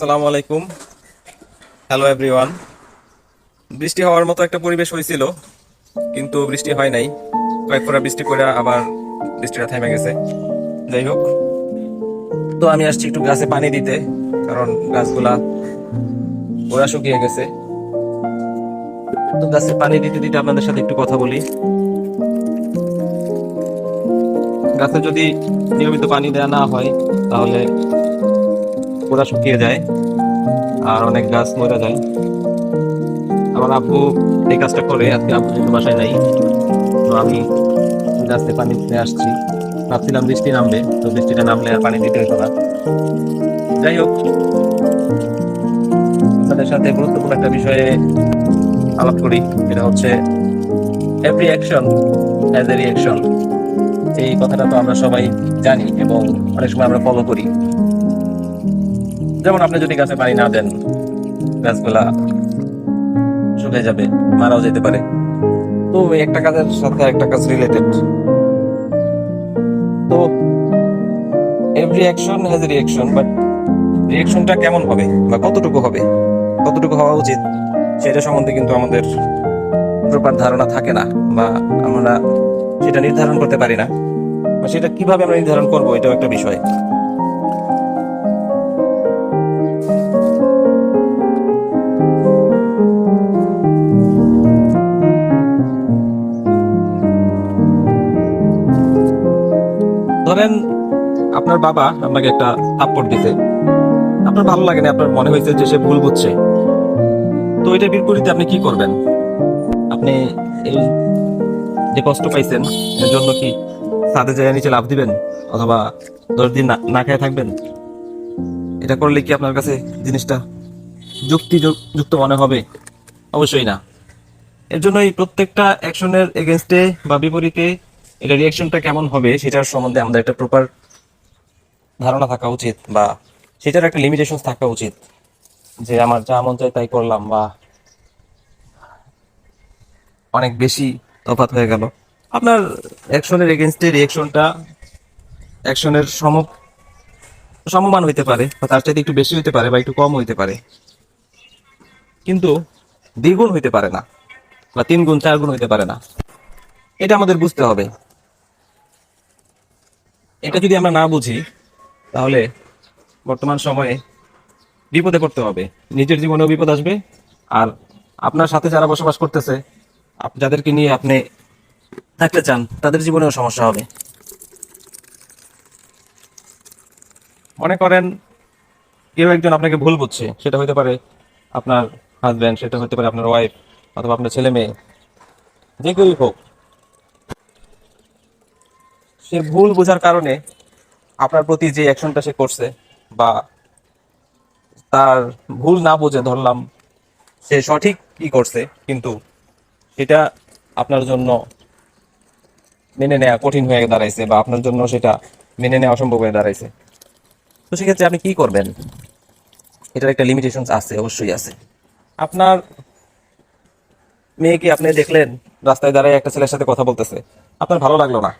আসসালামু আলাইকুম। Hello everyone বৃষ্টি হওয়ার মতো একটা পরিবেশ হয়েছিল, কিন্তু বৃষ্টি হয় নাই। কয়েক ফোঁটা বৃষ্টি করে আবার বৃষ্টিটা থেমে গেছে। যাই হোক, তো আমি আসছি একটু গাছে পানি দিতে, কারণ গাছগুলা ওরা শুকিয়ে গেছে। তো গাছে পানি দিতে দিতে আপনাদের সাথে একটু কথা বলি। গাছে যদি নিয়মিত পানি দেওয়া না হয়, তাহলে গোড়া শুকিয়ে যায় আর অনেক গাছ মরে যায়। আমার আব্বু এই কাজটা করে, আজকে আব্বু যেহেতু বাসায় নাই। তো আমি গাছে পানি দিতে আসছি। ভাবছিলাম বৃষ্টি নামবে, তো বৃষ্টিটা নামলে আর পানি দিতে হতো না। যাই হোক, আপনাদের সাথে গুরুত্বপূর্ণ একটা বিষয়ে আলাপ করি এটা হচ্ছে every action as a reaction এই কথাটা তো আমরা সবাই জানি এবং অনেক সময় আমরা ফলো করি। যেমন আপনি যদি গাছে পানি না দেন, গাছগুলা শুকিয়ে যাবে, মারাও যেতে পারে। তো একটা কাজের সাথে একটা কাজ রিলেটেড তো every action has reaction but রিয়াকশনটা কেমন হবে বা কতটুকু হবে? কতটুকু হওয়া উচিত? সেটা সম্বন্ধে কিন্তু আমাদের প্রপার ধারণা থাকে না, বা আমরা সেটা নির্ধারণ করতে পারি না। বা সেটা কীভাবে আমরা নির্ধারণ করব এটাও একটা বিষয়। ধরেন আপনার বাবা আপনাকে একটা থাপ্পড় দিতে আপনার ভালো লাগে না, আপনার মনে হয়েছে যে সে ভুল বুঝছে। তো এটার বিপরীতে আপনি কি করবেন? আপনি এই যে কষ্ট পাইছেন, এর জন্য কি সাথে জায়গা নিচে লাভ দিবেন? অথবা দশ দিন না- খেয়ে থাকবেন? এটা করলে কি আপনার কাছে জিনিসটা যুক্তি যুক্ত মনে হবে? অবশ্যই না। এর জন্য এই প্রত্যেকটা অ্যাকশনের এগেনস্টে বা বিপরীতে এটা রিয়াকশনটা কেমন হবে সেটার সম্বন্ধে আমাদের একটা প্রপার ধারণা থাকা উচিত বা সেটার একটা লিমিটেশন থাকা উচিত যে আমার যা মন চায় তাই করলাম বা অনেক বেশি তফাৎ হয়ে গেল। আপনার অ্যাকশনের এগেনস্টে রিয়াকশনটা অ্যাকশনের সম সমমান হইতে পারে বা তার চাইতে একটু বেশি হইতে পারে বা একটু কম হইতে পারে। কিন্তু দ্বিগুণ হইতে পারে না বা তিন গুণ চার গুণ হইতে পারে না। এটা আমাদের বুঝতে হবে। এটা যদি আমরা না বুঝি, তাহলে বর্তমান সময়ে বিপদে পড়তে হবে। নিজের জীবনেও বিপদ আসবে। আর আপনার সাথে যারা বসবাস করতেছে যাদেরকে নিয়ে আপনি থাকতে চান, তাদের জীবনেও সমস্যা হবে। মনে করেন, কেউ একজন আপনাকে ভুল বুঝছে, সেটা হতে পারে আপনার হাজব্যান্ড সেটা হতে পারে আপনার ওয়াইফ অথবা আপনার ছেলে মেয়ে, যে কেউই হোক। সে ভুল বোঝার কারণে আপনার প্রতি যে অ্যাকশনটা সে করছে বা তার ভুল না বুঝে ধরলাম, সে সঠিক কি করছে, কিন্তু সেটা আপনার জন্য মেনে নেওয়া কঠিন হয়ে দাঁড়াইছে বা আপনার জন্য সেটা মেনে নেওয়া অসম্ভব হয়ে দাঁড়াইছে। তো সেক্ষেত্রে আপনি কি করবেন? এটার একটা লিমিটেশন আছে, অবশ্যই আছে। আপনার মেয়েকে আপনি দেখলেন, রাস্তায় দাঁড়ায় একটা ছেলের সাথে কথা বলতেছে। আপনার ভালো লাগল না।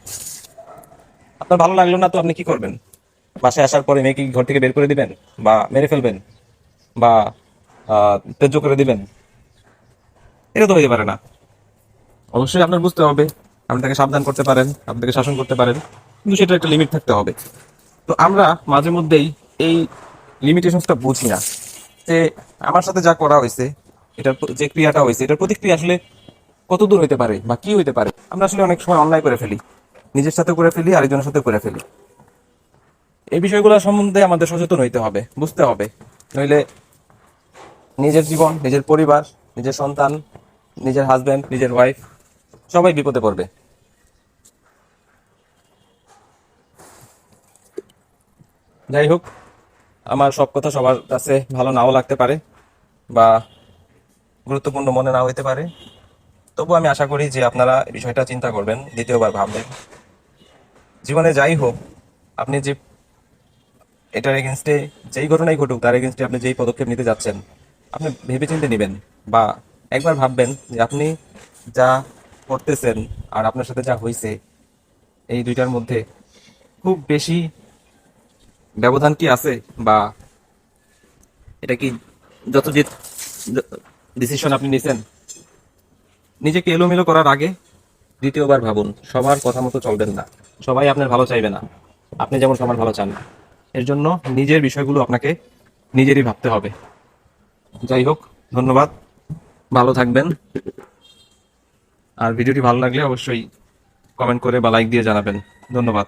আপনার ভালো লাগল না তো আপনি কি করবেন? বাসায় আসার পরে মেয়েকে ঘর থেকে বের করে দিবেন? বা মেরে ফেলবেন? বা তেজ্য করে দিবেন? এটা তো হইতে পারে না। অবশ্যই আপনার বুঝতে হবে। আপনি তাকে সাবধান করতে পারেন, আপনি তাকে শাসন করতে পারেন, কিন্তু সেটা একটা লিমিট থাকতে হবে। তো আমরা মাঝে মধ্যেই এই লিমিটেশনসটা বুঝি না। যে আমার সাথে যা করা হয়েছে, এটার যে ক্রিয়াটা হয়েছে, এটার প্রতিক্রিয়া আসলে কত দূর হইতে পারে বা কি হইতে পারে, আমরা আসলে অনেক সময় অন্যায় করে ফেলি। নিজের সাথে করে ফেলি, আরেকজনের সাথে করে ফেলি। এই বিষয়গুলো সম্বন্ধে আমাদের সচেতন হইতে হবে, বুঝতে হবে। নইলে নিজের জীবন, নিজের পরিবার, নিজের সন্তান, নিজের হাজবেন্ড নিজের ওয়াইফ সবাই বিপদে পড়বে। যাই হোক, আমার সব কথা সবার কাছে ভালো নাও লাগতে পারে বা গুরুত্বপূর্ণ মনে নাও হইতে পারে। তবু আমি আশা করি যে আপনারা বিষয়টা চিন্তা করবেন, দ্বিতীয়বার ভাববেন। জীবনে যাই হোক, আপনি যে এটার এগেনস্টে যেই ঘটনাই ঘটুক, তার এগেনস্টে আপনি যেই পদক্ষেপ নিতে যাচ্ছেন, আপনি ভেবে ভেবেচিন্তে নেবেন বা একবার ভাববেন যে আপনি যা করতেছেন আর আপনার সাথে যা হয়েছে এই দুইটার মধ্যে খুব বেশি ব্যবধান কি আছে বা এটা কি যত যে ডিসিশন আপনি নিছেন, নিজেকে এলোমেলো করার আগে দ্বিতীয়বার ভাবুন, সবার কথা মতো চলবেন না। সবাই আপনার ভালো চাইবে না। আপনি যেমন সবার ভালো চান। এর জন্য নিজের বিষয়গুলো আপনাকে নিজেরই ভাবতে হবে। যাই হোক, ধন্যবাদ। ভালো থাকবেন। আর ভিডিওটি ভালো লাগলে অবশ্যই কমেন্ট করে বা লাইক দিয়ে জানাবেন। ধন্যবাদ।